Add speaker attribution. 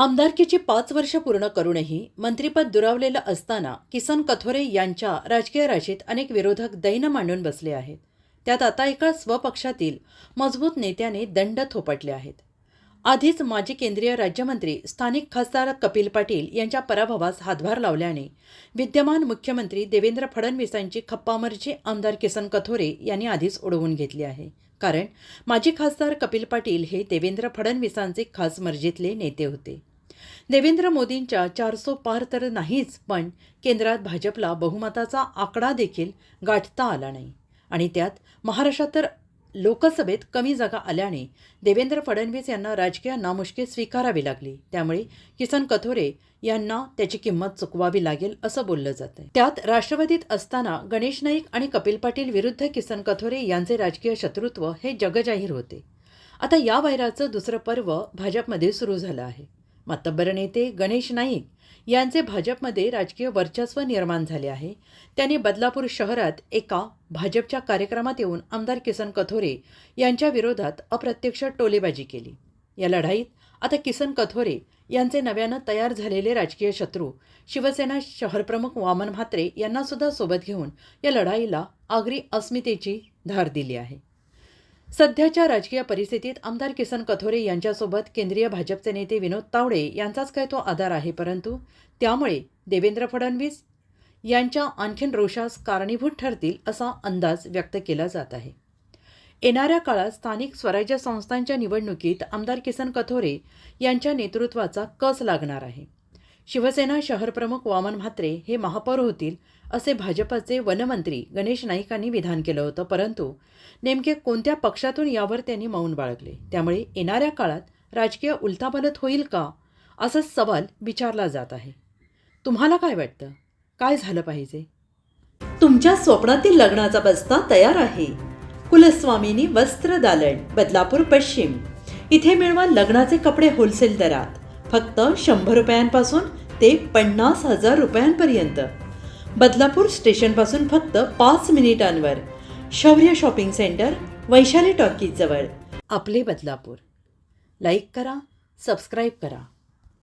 Speaker 1: आमदारकीची पाच वर्ष पूर्ण करूनही मंत्रिपद दुरावलेलं असताना किसन कथोरे यांच्या राजकीय राशीत अनेक विरोधक दैन मांडून बसले आहेत. त्यात आता एका स्वपक्षातील मजबूत नेत्याने दंड थोपटले आहेत. आधीच माजी केंद्रीय राज्यमंत्री स्थानिक खासदार कपिल पाटील यांच्या पराभवास हातभार लावल्याने विद्यमान मुख्यमंत्री देवेंद्र फडणवीसांची खप्पामर्जी आमदार किसन कथोरे यांनी आधीच उडवून घेतली आहे. कारण माजी खासदार कपिल पाटील हे देवेंद्र फडणवीसांचे खास मर्जीतले नेते होते. देवेंद्र मोदींच्या चारसो पार तर नाहीच पण केंद्रात भाजपला बहुमताचा आकडा देखील गाठता आला नाही. आणि त्यात महाराष्ट्रात तर लोकसभेत कमी जागा आल्याने देवेंद्र फडणवीस यांना राजकीय नामुष्की स्वीकारावी लागली. त्यामुळे किसन कथोरे यांना त्याची किंमत चुकवावी लागेल असं बोललं जातं त्यात राष्ट्रवादीत असताना गणेश नाईक आणि कपिल पाटील विरुद्ध किसन कथोरे यांचे राजकीय शत्रुत्व हे जगजाहीर होते. आता या वैराचं दुसरं पर्व भाजपमध्ये सुरू झालं आहे. मातब्बर नेते गणेश नाईक यांचे भाजपमध्ये राजकीय वर्चस्व निर्माण झाले आहे. त्यांनी बदलापूर शहरात एका भाजपच्या कार्यक्रमात येऊन आमदार किसन कथोरे यांच्या विरोधात अप्रत्यक्ष टोलेबाजी केली. या लढाईत आता किसन कथोरे यांचे नव्यानं तयार झालेले राजकीय शत्रू शिवसेना शहरप्रमुख वामन म्हात्रे यांनासुद्धा सोबत घेऊन या लढाईला आगरी अस्मितेची धार दिली आहे. सध्याच्या राजकीय परिस्थितीत आमदार किसन कथोरे यांच्यासोबत केंद्रीय भाजपचे नेते विनोद तावडे यांचाच काय तो आधार आहे परंतु त्यामुळे देवेंद्र फडणवीस यांच्या आणखीन रोषास कारणीभूत ठरतील असा अंदाज व्यक्त केला जात आहे. येणाऱ्या काळात स्थानिक स्वराज्य संस्थांच्या निवडणुकीत आमदार किसन कथोरे यांच्या नेतृत्वाचा कस लागणार आहे? शिवसेना शहरप्रमुख वामन म्हात्रे हे महापौर होतील असे भाजपचे वनमंत्री गणेश नाईकांनी विधान केलं होतं. परंतु नेमके कोणत्या पक्षातून यावर त्यांनी मौन बाळगले? त्यामुळे येणाऱ्या काळात राजकीय उलथापालत होईल का? असा सवाल विचारला जात आहे. तुम्हाला काय वाटतं? काय झालं पाहिजे? तुमच्या स्वप्नातील लग्नाचा बस्ता तयार आहे. कुलस्वामिनी वस्त्र दालन बदलापूर पश्चिम. इथे मिळवा लग्नाचे कपडे होलसेल दरात. फक्त शंभर रुपयांपासून ते पन्नास हजार रुपयांपर्यंत. बदलापूर स्टेशनपासून फक्त पाच मिनिटांवर. शौर्य शॉपिंग सेंटर वैशाली टॉकीजजवळ. आपले बदलापूर. लाईक करा सबस्क्राईब करा.